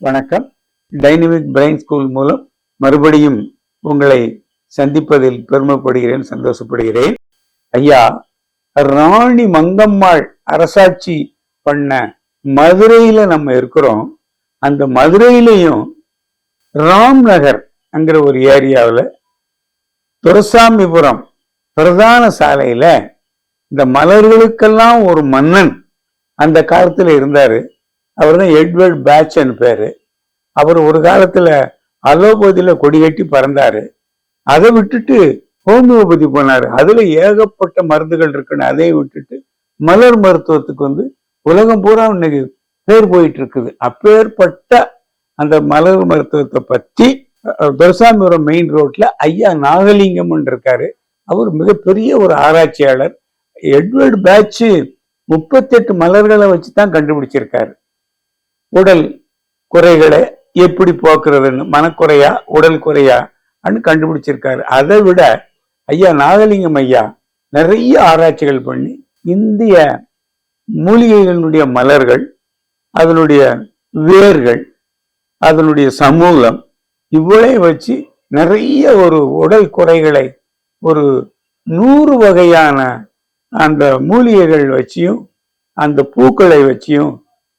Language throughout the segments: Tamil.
வணக்கம். டைனமிக் பிரெயின் ஸ்கூல் மூலம் மறுபடியும் உங்களை சந்திப்பதில் பெருமைப்படுகிறேன் சந்தோஷப்படுகிறேன். ஐயா ராணி மங்கம்மாள் அரசாட்சி பண்ண மதுரையில நம்ம இருக்கிறோம். அந்த மதுரையிலையும் ராம் நகர் அங்கிற ஒரு ஏரியாவில் துரசாமிபுரம் பிரதான சாலையில இந்த மலர்களுக்கெல்லாம் ஒரு மன்னன் அந்த காலத்துல இருந்தாரு. அவர் தான் எட்வர்ட் பேட்சன் பேரு. அவர் ஒரு காலத்துல அலோபதியில கொடி கட்டி பறந்தாரு. அதை விட்டுட்டு ஹோமியோபதி போனார். அதுல ஏகப்பட்ட மருந்துகள் இருக்குன்னு அதை விட்டுட்டு மலர் மருத்துவத்துக்கு வந்து உலகம் பூரா இன்னைக்கு பேர் போயிட்டு இருக்குது அப்பேற்பட்ட அந்த மலர் மருத்துவத்தை பத்தி துரசாமிபுரம் மெயின் ரோட்ல ஐயா நாகலிங்கம்னு இருக்காரு. அவர் மிகப்பெரிய ஒரு ஆராய்ச்சியாளர். எட்வர்டு பேட்ச் முப்பத்தெட்டு மலர்களை வச்சு தான் கண்டுபிடிச்சிருக்காரு. உடல் குறைகளை எப்படி போக்குறதுன்னு மனக்குறையா உடல் குறையா அன்னு கண்டுபிடிச்சிருக்காரு. அதை விட ஐயா நாகலிங்கம் ஐயா நிறைய ஆராய்ச்சிகள் பண்ணி இந்திய மூலிகைகளுடைய மலர்கள் அதனுடைய வேர்கள் அதனுடைய சமூகம் இவ்வளவு வச்சு நிறைய ஒரு உடல் குறைகளை ஒரு நூறு வகையான அந்த மூலிகைகள் வச்சியும் அந்த பூக்களை வச்சியும்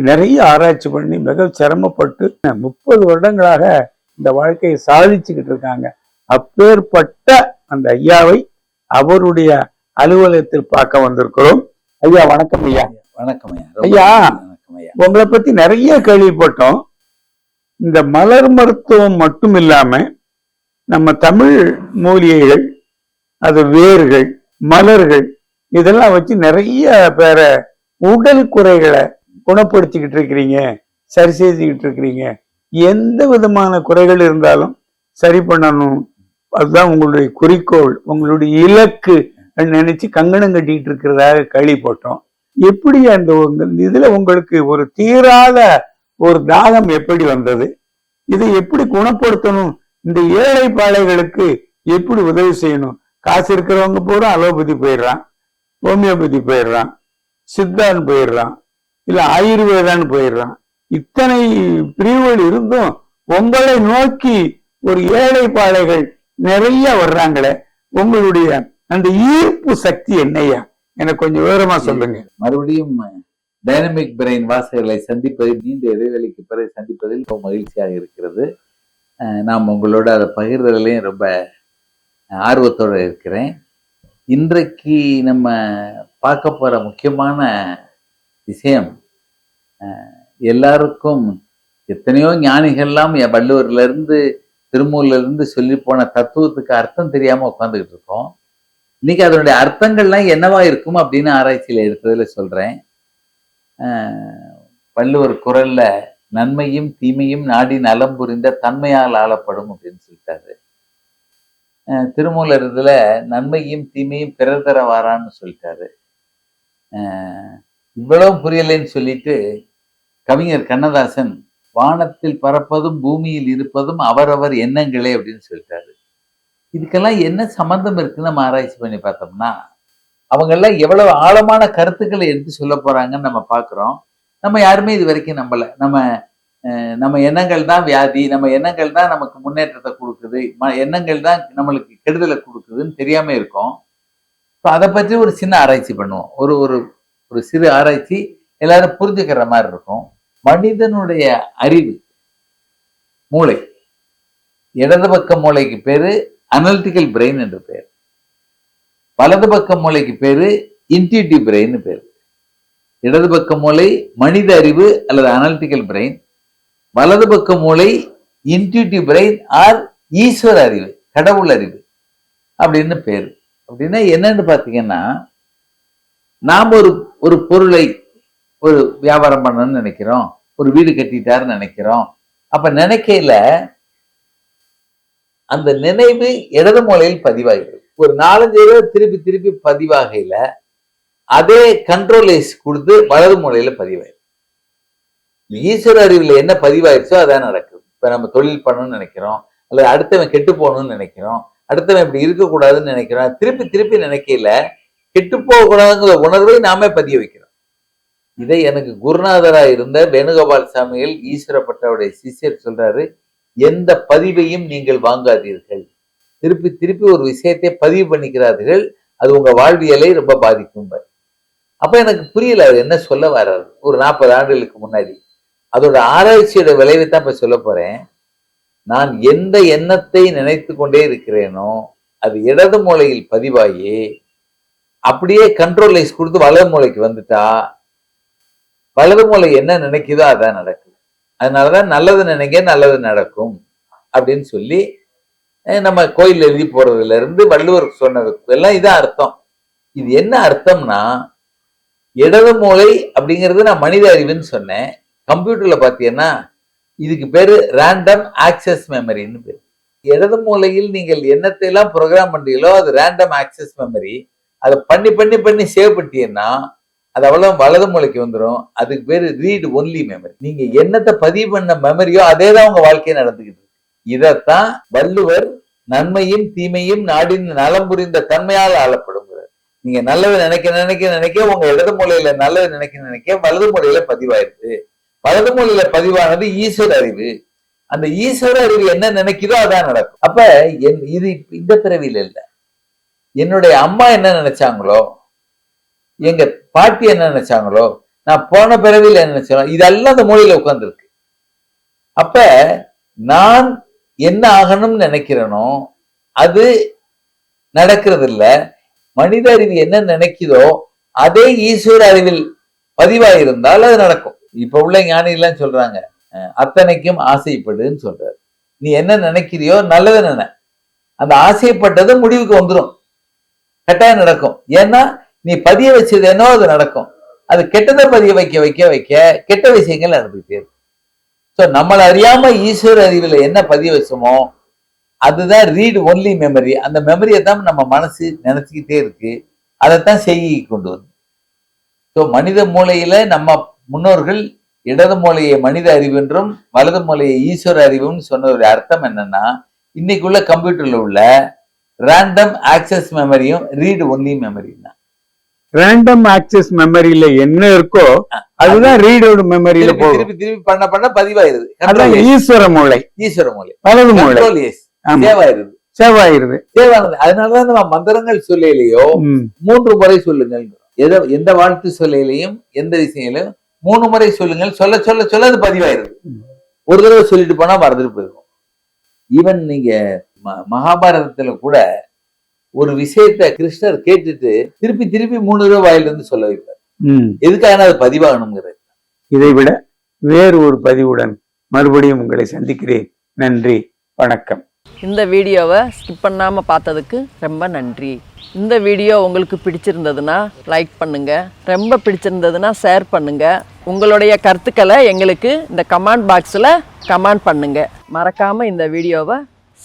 நிறைய ஆராய்ச்சி பண்ணி மிக சிரமப்பட்டு முப்பது வருடங்களாக இந்த வாழ்க்கையை சாதிச்சுக்கிட்டு இருக்காங்க. அப்பேற்பட்ட அந்த ஐயாவை அவருடைய அலுவலகத்தில் பார்க்க வந்திருக்கிறோம். ஐயா வணக்கம் ஐயா. வணக்கம் ஐயா. ஐயா. உங்களை பத்தி நிறைய கேள்விப்பட்டோம். இந்த மலர் மருத்துவம் மட்டும் இல்லாம நம்ம தமிழ் மூலிகைகள் அது வேர்கள் மலர்கள் இதெல்லாம் வச்சு நிறைய பேரை உடல் குறைகளை குணப்படுத்திக்கிட்டு இருக்கிறீங்க சரி செய்துக்கிட்டு இருக்கிறீங்க எந்த விதமான குறைகள் இருந்தாலும் சரி பண்ணணும். அதுதான் உங்களுடைய குறிக்கோள் உங்களுடைய இலக்கு நினைச்சு கங்கணம் கட்டிட்டு இருக்கிறதாக கேள்விப்பட்டோம். எப்படி அந்த உங்க- இதுல உங்களுக்கு ஒரு தீராத ஒரு தாகம் எப்படி வந்தது? இதை எப்படி குணப்படுத்தணும்? இந்த ஏழை பாளைகளுக்கு எப்படி உதவி செய்யணும்? காசு இருக்கிறவங்க பூரா அலோபதி போயிடுறான் ஹோமியோபதி போயிடுறான் சித்தான் போயிடுறான். இல்லை ஆயுர்வேதான்னு போயிடுறான். இத்தனை பிரிவுகள் இருந்தும் உங்களை நோக்கி ஒரு ஏழை பாளைகள் நிறைய வர்றாங்களே உங்களுடைய அந்த ஈர்ப்பு சக்தி என்னையா? எனக்கு கொஞ்சம் விவரமா சொல்லுங்க. மறுபடியும் டைனமிக் பிரெயின் வாசகர்களை சந்திப்பதில் நீண்ட இடைவெளிக்கு பிறகு சந்திப்பதில் ரொம்ப மகிழ்ச்சியாக இருக்கிறது. நாம் உங்களோட அதை பகிர்றதுலையும் ரொம்ப ஆர்வத்தோடு இருக்கிறேன். இன்றைக்கு நம்ம பார்க்க போகிற முக்கியமான விஷயம். எல்லாருக்கும் எத்தனையோ ஞானிகள்லாம் என் வள்ளுவர்ல இருந்து இருந்து சொல்லி போன தத்துவத்துக்கு அர்த்தம் தெரியாம உட்காந்துக்கிட்டு இருக்கோம். இன்னைக்கு அதனுடைய அர்த்தங்கள்லாம் என்னவா இருக்கும் அப்படின்னு ஆராய்ச்சியில் எடுத்ததில் சொல்றேன். ஆஹ் வள்ளுவர் குரலில் நன்மையும் தீமையும் நாடி நலம் புரிந்த தன்மையால் ஆளப்படும் அப்படின்னு சொல்லிட்டாரு. ஆஹ் திருமூலர் இதில் நன்மையும் தீமையும் பிறர் தர வாரான்னு சொல்லிட்டாரு. ஆஹ் இவ்வளவு புரியலைன்னு சொல்லிட்டு கவிஞர் கண்ணதாசன் வானத்தில் பறப்பதும் பூமியில் இருப்பதும் அவரவர் எண்ணங்களே அப்படின்னு சொல்லிட்டாரு. இதுக்கெல்லாம் என்ன சம்மந்தம் இருக்குன்னு நம்ம ஆராய்ச்சி பண்ணி பார்த்தோம்னா அவங்க எல்லாம் எவ்வளவு ஆழமான கருத்துக்களை எடுத்து சொல்ல போறாங்கன்னு நம்ம பார்க்குறோம். நம்ம யாருமே இது வரைக்கும் நம்பலை. நம்ம அஹ், நம்ம எண்ணங்கள் தான் வியாதி நம்ம எண்ணங்கள் தான் நமக்கு முன்னேற்றத்தை கொடுக்குது ம- எண்ணங்கள் தான் நம்மளுக்கு கெடுதலை கொடுக்குதுன்னு தெரியாம இருக்கோம். இப்போ அதை பற்றி ஒரு சின்ன ஆராய்ச்சி பண்ணுவோம். ஒரு ஒரு ஒரு சிறு ஆராய்ச்சி எல்லாரும் புரிஞ்சுக்கிற மாதிரி இருக்கும். மனிதனுடைய அறிவு மூளை இடது பக்க மூளைக்கு பேரு அனலிட்டிக்கல் பிரெயின் என்று பேர். வலது பக்க மூளைக்கு பேரு இன்டியூட்டிவ் பிரெயின் பேர். இடது பக்க மூளை மனித அறிவு அல்லது அனலிட்டிக்கல் பிரெயின் வலது பக்க மூளை இன்டியூட்டிவ் பிரெயின் ஆர் ஈஸ்வர அறிவு கடவுள் அறிவு அப்படின்னு பேர். அப்படின்னா என்னன்னு பாத்தீங்கன்னா நாம் ஒரு ஒரு பொருளை ஒரு வியாபாரம் பண்ணணும்னு நினைக்கிறோம். ஒரு வீடு கட்டிட்டாருன்னு நினைக்கிறோம். அப்ப நினைக்கையில அந்த நினைவு இடது மூலையில் பதிவாகிறது ஒரு நாலஞ்சு தடவை திருப்பி திருப்பி பதிவாகையில அதே கண்ட்ரோல் ஐஸ் கொடுத்து வலது மூலையில பதிவாயிருக்கு ஈஸ்வர அறிவுல என்ன பதிவாயிருச்சோ அதான் நடக்குது. இப்ப நம்ம தொழில் பண்ணணும்னு நினைக்கிறோம். அல்லது அடுத்தவன் கெட்டு போகணும்னு நினைக்கிறோம். அடுத்தவன் இப்படி இருக்கக்கூடாதுன்னு நினைக்கிறோம். திருப்பி திருப்பி நினைக்கையில கெட்டு போகக்கூடாதுங்கிற உணர்வை நாமே பதிய வைக்கிறோம். இதை எனக்கு குருநாதரா இருந்த வேணுகோபால் சாமிகள் ஈஸ்வரப்பட்டவுடைய சிஷ்யர் சொல்றாரு எந்த பதிவையும் நீங்கள் வாங்காதீர்கள். திருப்பி திருப்பி ஒரு விஷயத்தை பதிவு பண்ணிக்கிறார்கள் அது உங்க வாழ்வியலை ரொம்ப பாதிக்கும் அப்ப எனக்கு புரியல அவர் என்ன சொல்ல வர்றாரு? ஒரு நாற்பது ஆண்டுகளுக்கு முன்னாடி. அதோட ஆராய்ச்சியோட விளைவை தான் இப்ப சொல்ல போறேன். நான் எந்த எண்ணத்தை நினைத்து கொண்டே இருக்கிறேனோ அது இடது மூலையில் பதிவாகி அப்படியே கண்ட்ரோல் லைஸ் கொடுத்து வலது மூலைக்கு வந்துட்டா வலது மூலை என்ன நினைக்குதோ அதான் நடக்கும் அதனாலதான் நல்லது நினைக்க நல்லது நடக்கும் அப்படின்னு சொல்லி நம்ம கோயில் எழுதி போறதுல இருந்து வள்ளுவர் சொன்னது எல்லாம் இதான் அர்த்தம். இது என்ன அர்த்தம்னா இடது மூளை அப்படிங்கிறது நான் மனித அறிவுன்னு சொன்னேன். கம்ப்யூட்டர்ல பாத்தீங்கன்னா இதுக்கு பேரு ரேண்டம் ஆக்சஸ் மெமரின்னு பேர். இடது மூலையில் நீங்கள் என்னத்தை எல்லாம் ப்ரோக்ராம் பண்றீங்களோ அது ரேண்டம் ஆக்சஸ் மெமரி அதை பண்ணி பண்ணி பண்ணி சேவ் பண்ணிட்டீங்கன்னா அது அவ்வளவு வலது மூலைக்கு வந்துடும் அதுக்கு பேரு ரீட் ஒன்லி மெமரி நீங்க என்னத்தை பதிவு பண்ண மெமரியோ அதே தான் உங்க வாழ்க்கையை நடந்துக்கிட்டு இருக்கு. இதைத்தான் வள்ளுவர் நன்மையும் தீமையும் நாடின் நலம் புரிந்த தன்மையால் ஆளப்படுங்கிறார் நீங்க நல்லது நினைக்க நினைக்க நினைக்க உங்க இடது மூலையில நல்லது நினைக்க நினைக்க வலது மூலையில பதிவாயிருது வலது மூலையில பதிவானது ஈஸ்வர அறிவு. அந்த ஈஸ்வர அறிவு என்ன நினைக்குதோ அதான் நடக்கும். அப்ப என் இது இந்த பிறவியில இல்ல. என்னுடைய அம்மா என்ன நினைச்சாங்களோ எங்க பாட்டி என்ன நினைச்சாங்களோ நான் போன பிறவியில் என்ன நினைச்சோம் இதெல்லாம் அந்த மூலையில உட்கார்ந்துருக்கு. அப்ப நான் என்ன ஆகணும்னு நினைக்கிறேனோ அது நடக்கிறது இல்லை மனித அறிவு என்ன நினைக்குதோ அதே ஈஸ்வர அறிவில் பதிவாயிருந்தால் அது நடக்கும். இப்ப உள்ள ஞானிலாம் எல்லாம் சொல்றாங்க அஹ், அத்தனைக்கும் ஆசைப்படுன்னு சொல்றாரு. நீ என்ன நினைக்கிறியோ நல்லது நினை. அந்த ஆசைப்பட்டது முடிவுக்கு வந்துடும் கட்டாயம் நடக்கும். ஏன்னா நீ பதிய வச்சது என்னோ அது நடக்கும். அது கெட்டதை பதிய வைக்க வைக்க வைக்க கெட்ட விஷயங்கள் நடந்துகிட்டே இருக்கும். ஸோ நம்மளை அறியாம ஈஸ்வர அறிவில் என்ன பதிய வச்சோமோ அதுதான் ரீட் ஒன்லி மெமரி அந்த மெமரியை தான் நம்ம மனசு நினச்சிக்கிட்டே இருக்கு. அதைத்தான் செய்கி கொண்டு வந்து ஸோ மனித மூளையில நம்ம முன்னோர்கள் இடது மூலையை மனித அறிவு என்றும் வலது மூலையை ஈஸ்வர அறிவுன்னு சொன்னதோட அர்த்தம் என்னன்னா இன்னைக்குள்ள கம்ப்யூட்டர்ல உள்ள ரேண்டம் ஆக்சஸ் மெமரியும் ரீட் ஒன்லி மெமரியும் தான். ரேண்டம் ஆக்சஸ் மெமரியில என்ன இருக்கோ அதுதான் ரீடோட மெமரியில போகும். திருப்பி திருப்பி பண்ண பண்ண பதிவாயிருது. அதான். ஈஸ்வர மூளை. ஈஸ்வர மூலை வலது மூளை. தேவாயிருது. சேவாயிருது தேவானது அதனாலதான் நம்ம மந்திரங்கள் சொல்லையிலையோ. மூன்று முறை சொல்லுங்கள். எதை எந்த வாழ்த்து சொல்லையிலையும் எந்த விஷயங்களையும் மூணு முறை சொல்லுங்கள். சொல்ல சொல்ல சொல்ல அது பதிவாயிருது. ஒரு தடவை சொல்லிட்டு போனா மறந்துட்டு போயிருக்கும் ஈவன் நீங்க மகாபாரதத்துல கூட ஒரு விஷயத்த கிருஷ்ணர் கேட்டுட்டு திருப்பி திருப்பி மூணு வாயில இருந்து சொல்ல வைப்பார். எதுக்காக அது பதிவாகணுங்கிறது. இதை விட வேறு ஒரு பதிவுடன் மறுபடியும் உங்களை சந்திக்கிறேன். நன்றி வணக்கம். இந்த வீடியோவை ஸ்கிப் பண்ணாமல் பார்த்ததுக்கு ரொம்ப நன்றி. இந்த வீடியோ உங்களுக்கு பிடிச்சிருந்ததுன்னா லைக் பண்ணுங்கள் ரொம்ப பிடிச்சிருந்ததுன்னா ஷேர் பண்ணுங்கள் உங்களுடைய கருத்துக்களை எங்களுக்கு இந்த கமெண்ட் பாக்ஸில் கமெண்ட் பண்ணுங்கள் மறக்காமல் இந்த வீடியோவை